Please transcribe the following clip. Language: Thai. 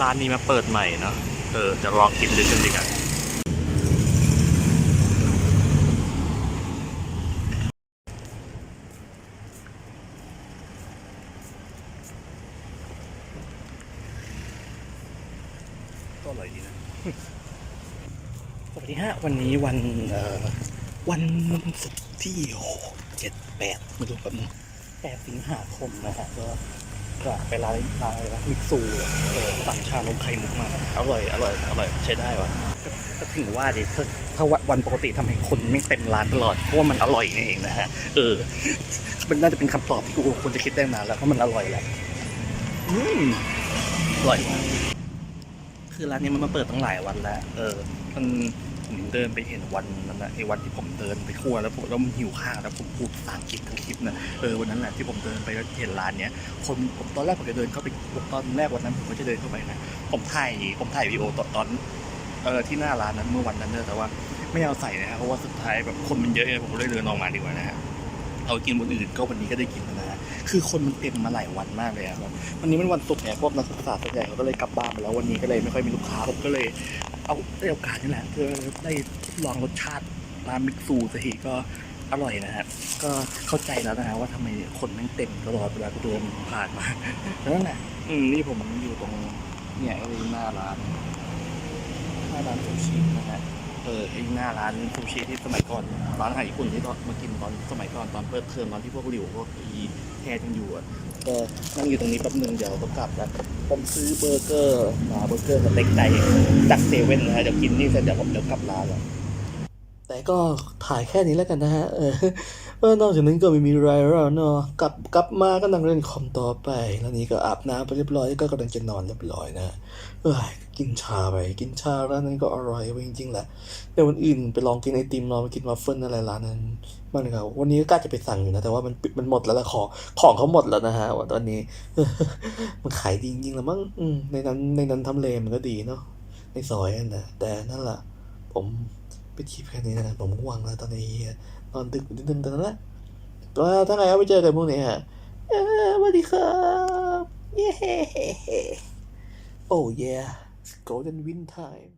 ร้านนี้มาเปิดใหม่เนาะเออจะลองกินดูกันดีกันก็อร่อยดีนะสวัสดีฮะ วันนี้วันเอ่อวันศุกร์ที่หกเจ็ดแปดม่รู้แบบแปดสิงหาคมนะฮะก็ ก็ไปร้านร้านอะไรนะมิกซูเออสั่งชานมไข่มุกมาอร่อยอร่อยอร่อยใช้ได้วะก็ก็ถึงว่าดิถ้าถ้าวันปกติทำให้คนไม่เต็มร้านตลอดเพราะว่ามันอร่อยนี่เองนะฮะเออ มันน่าจะเป็นคำตอบที่กูควรจะคิดได้นานแล้วเพราะมันอร่อยแหละอืมอร่อยมากคือร้านนี้มันมาเปิดตั้งหลายวันแล้ว เออ มัน ผมเดินไปเห็นวันนั้นนะไอ้วันที่ผมเดินไปทั่วแล้วผมแล้วมันหิวข้าวแล้วผมพูดภาษาอังกฤษทั้งคลิปนะเออวันนั้นแหละที่ผมเดินไปแล้วเห็นร้านเนี้ยคนผมตอนแรกผมจะเดินเข้าไปตอนแรกวันนั้นผมก็จะเดินเข้าไปนะผมถ่ายผมถ่ายวีดีโอตอนตอนเออที่หน้าร้านนั้นเมื่อวันนั้นเนอะแต่ว่าไม่เอาใส่นะฮะเพราะว่าสุดท้ายแบบคนมันเยอะไงผมเลยเดินออกมาดีกว่านะฮะเอากินบนอื่นก็วันนี้ก็ได้กินนะฮะคือคนมันเต็มมาหลายวันมากเลยอะครับวันนี้มันวันศุกร์เนี่ยพวกนักศึกษาส่วนใหญ่เขาก็เลยกลับบ้านไปแล้ววันนี้ก็เลยไม่ค่อยมีลูกค้าผมก็เลย เอาได้โอกาสนี่แหละเพื่อได้ลองรสชาติร้านมิกซูสักทีก็อร่อยนะฮะก็เข้าใจแล้วนะฮะว่าทำไมคนแม่งเต็มตลอดเวลากูเดินผ่านมาแล้วนั่นแหละอืมนี่ผมอยู่ตรงเนี่ยไอ้หน้าร้านหน้าร้านซูชินะฮะเออไอ้หน้าร้านซูชิที่สมัยก่อนร้านอาหารญี่ปุ่นที่ตอนมากินตอนสมัยก่อนตอนเปิดเทอมตอนที่พวกหลิวพวกอีแทยังอยู่อะ ก็นั่งอยู่ตรงนี้แป๊บนึงเดี๋ยวก็กลับแล้วผมซื้อเบอร์เกอร์มาเบอร์เกอร์สเต็กไก่จากเซเว่นนะฮะเดี๋ยวกินนี่เสร็จเดี๋ยวผมเดี๋ยวกลับร้านแล้ว แต่ก็ถ่ายแค่นี้แล้วกันนะฮะ เออเออนอกจากนั้นก็ไม่มีไรแล้วเนาะ กลับกลับมาก็นั่งเล่นคอมต่อไป แล้วนี้ก็อาบน้ำไปเรียบร้อย ก็กำลังจะนอนเรียบร้อยนะเอ้ยกินชาไป กินชาร้านนั้นก็อร่อยจริงๆแหละเดี๋ยววันอื่นไปลองกินไอติมลองไปกินวัฟเฟิลอะไรร้านนั้นบ้างนะครับวันนี้ก็กล้าจะไปสั่งอยู่นะ แต่ว่ามันปิดมันหมดแล้วละของของเขาหมดแล้วนะฮะว่าตอนนี้ มันขายดีจริงๆแล้วมั้งในนั้นในนั้นทำเลมันก็ดีเนาะในซอยนั่นนะแต่นั่นแหละผม ไปคลิปแค่นี้นะผมง่วงแล้วตอนนี้นอนดึกนิดนึงตอนนั้นแหละก็ถ้าไงเอาไปเจอกันพวกนี้ฮะสวัสดีครับเย้ oh yeah golden wind time